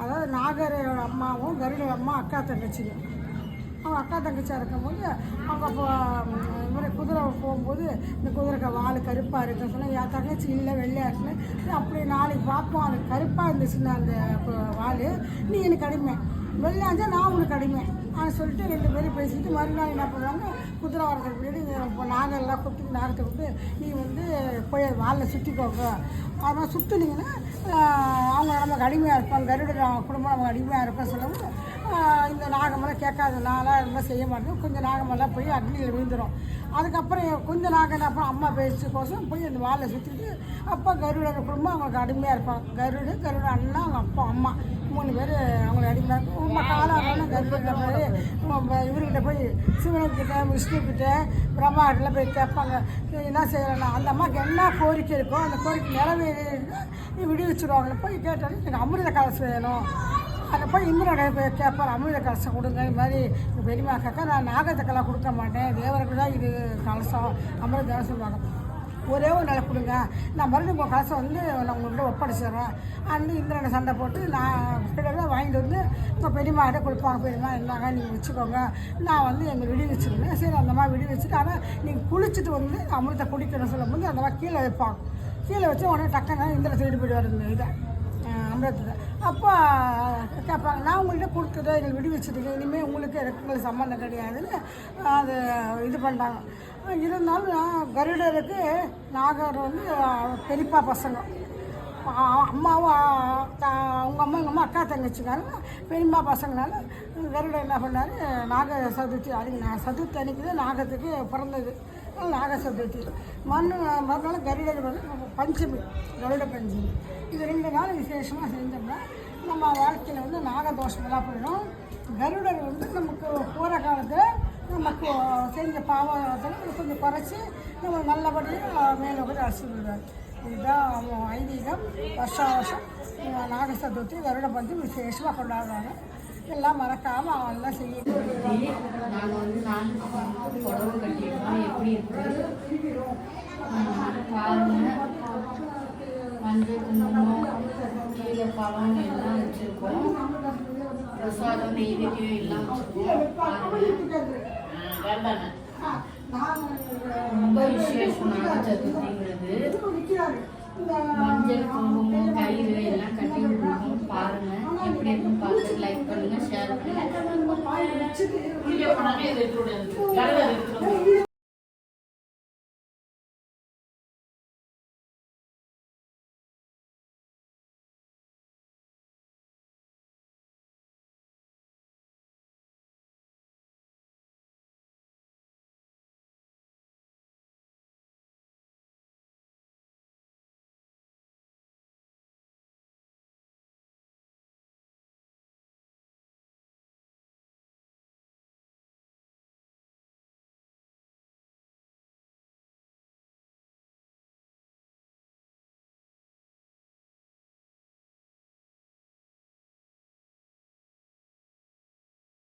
அதாவது நாகரோட அம்மாவும் கருடோட அம்மா அக்கா தங்கச்சியும் அவங்க அக்கா தங்கச்சியாக இருக்கும்போது அவங்க இப்போ இவரை குதிரை போகும்போது இந்த குதிரைக்கு வால் கருப்பாக இருக்குன்னு சொன்னால் என் தங்கச்சி இல்லை வெள்ளையாக இருக்குன்னு. அப்படி நாளைக்கு பார்ப்போம் அது கருப்பாக இருந்துச்சுன்னா அந்த வால் நீ எனக்கு அடிமை. வெள்ளையா இருந்தால் நான் உனக்கு அடிமை. அப்படின்னு சொல்லிட்டு ரெண்டு பேரும் பேசிட்டு மறுநாள் என்ன பண்ணுவாங்க? குதிரை வரதுக்கு பின்னாடி இப்போ நாகெல்லாம் கூப்பிட்டு நாகத்தை கூப்பிட்டு நீ வந்து போய் வாலில் சுற்றிக்கோங்க அப்புறம் சுற்றுனீங்கன்னா அவங்க நமக்கு அடிமையாக இருப்பாங்க. கருட குடும்பம் நமக்கு அடிமையாக இருப்பேன் சொல்லவும் இந்த நாகமெல்லாம் கேட்காத. நாளாக ரொம்ப செய்ய மாட்டோம் கொஞ்சம் நாகமெல்லாம் போய் அக்னியில் விழுந்துடும் அதுக்கப்புறம் கொஞ்சம் நாகம் அப்புறம் அம்மா பேச்சு கோசம் போய் அந்த வாலை சுற்றிட்டு அப்போ கருட குடும்பம் அவங்களுக்கு அடிமையாக இருப்பாங்க. கருடு கருட அண்ணா அவங்க அப்பா அம்மா. மூணு பேர் அவங்களுக்கு ரொம்ப காலம் ஆகணும் போய் இவர்கிட்ட போய் சிவனுக்கிட்ட விஷ்ணுக்கிட்ட பிரம்மாட்டில் போய் கேட்பாங்க என்ன செய்யலாம் அந்த அம்மாவுக்கு என்ன கோரிக்கை இருக்கோ அந்த கோரிக்கை நிறைவேறி விடுவிச்சிருவாங்க போய் கேட்டாலும் எனக்கு அமிர்த கலசு வேணும் அங்கே போய் இந்திரனை போய் கேட்பார் அமிர்த கலசம் கொடுங்க இது மாதிரி இந்த கேட்க நான் நாகத்துக்கெல்லாம் கொடுக்க மாட்டேன் தேவருக்கு தான் இது கலசம் அமிர்தம் சொல்லுவாங்க ஒரே ஒரு நிலை கொடுங்க. நான் மறுபடியும் உங்கள் காசை வந்து நான் உங்கள்கிட்ட ஒப்படைச்சிடுறேன் அந்த இந்திரனை சண்டை போட்டு நான் வாங்கிட்டு வந்து இப்போ பெரியமாட்ட கொடுப்பாங்க பெரியம்மா இருந்தாங்க நீங்கள் வச்சுக்கோங்க. நான் வந்து எங்கள் விடி வச்சுருந்தேன். சரி அந்த மாதிரி விடி வச்சுட்டு ஆனால் நீங்கள் குளிச்சுட்டு வந்து அமிர்தத்தை குடிக்கணும்னு சொல்லும்போது அந்த மாதிரி கீழே வைப்பாங்க. கீழே வச்சு உடனே டக்குன்னு இந்திர சைடு போயிடுவார் இந்த இதை. அஹ் அப்போ கேட்பாங்க நான் உங்கள்கிட்ட கொடுத்துட்டேன் எங்களை விடி இனிமேல் உங்களுக்கு எனக்கு உங்களுக்கு சம்மந்தம் கிடையாதுன்னு அது இது பண்ணிட்டாங்க இருந்தாலும் நான் கருடருக்கு நாகர் வந்து பெரியப்பா பசங்க. அம்மாவும் அவங்க அம்மா எங்கள் அம்மா அக்கா தங்கச்சினால பெரியம்மா பசங்களால கருடர் என்ன பண்ணார் நாக சதுர்த்தி அதுக்கு நான் சதுர்த்தி அன்னைக்கு தான் நாகத்துக்கு பிறந்தது. அதனால நாக சதுர்த்தி மண்ணு மறுநாள் கருடர் வந்து பஞ்சமி கருட பஞ்சமி. இது ரெண்டு நாள் விசேஷமாக செஞ்சோம்னா நம்ம வாழ்க்கையில் வந்து நாகதோஷமெல்லாம் போயிடும். கருடர் வந்து நமக்கு போகிற காலத்தில் நமக்கு செஞ்ச பாவத்தில் கொஞ்சம் குறைச்சி நம்ம நல்லபடியாக மேலே போய் அழைச்சிடுவார் இதுதான் அவங்க ஐதீகம். வருஷம் வருஷம் நாக சதுர்த்தி கருட பஞ்சமி விசேஷமாக கொண்டாடுறாங்க. எல்லாம் மறக்காமல் அவங்க எல்லாம் செய்யணும். நாங்கள் வந்து புடவை கட்டியிருக்கோம் எப்படி இருக்குது ஆஹ் பாருங்க மஞ்சள் குங்குமம் கீழே பழம் எல்லாம் வச்சுருக்கோம் பிரசாதம் நெய்வேத்தியம் எல்லாம் வச்சுருக்கோம் ரொம்ப விசேஷம் சதுர்த்திங்கிறது மஞ்சள் குங்குமம் கயிறு எல்லாம் கட்டி விட்டுருக்கோம். பாருங்க எப்படி வச்சுட்டு வீடியோ பண்ணாமே இதை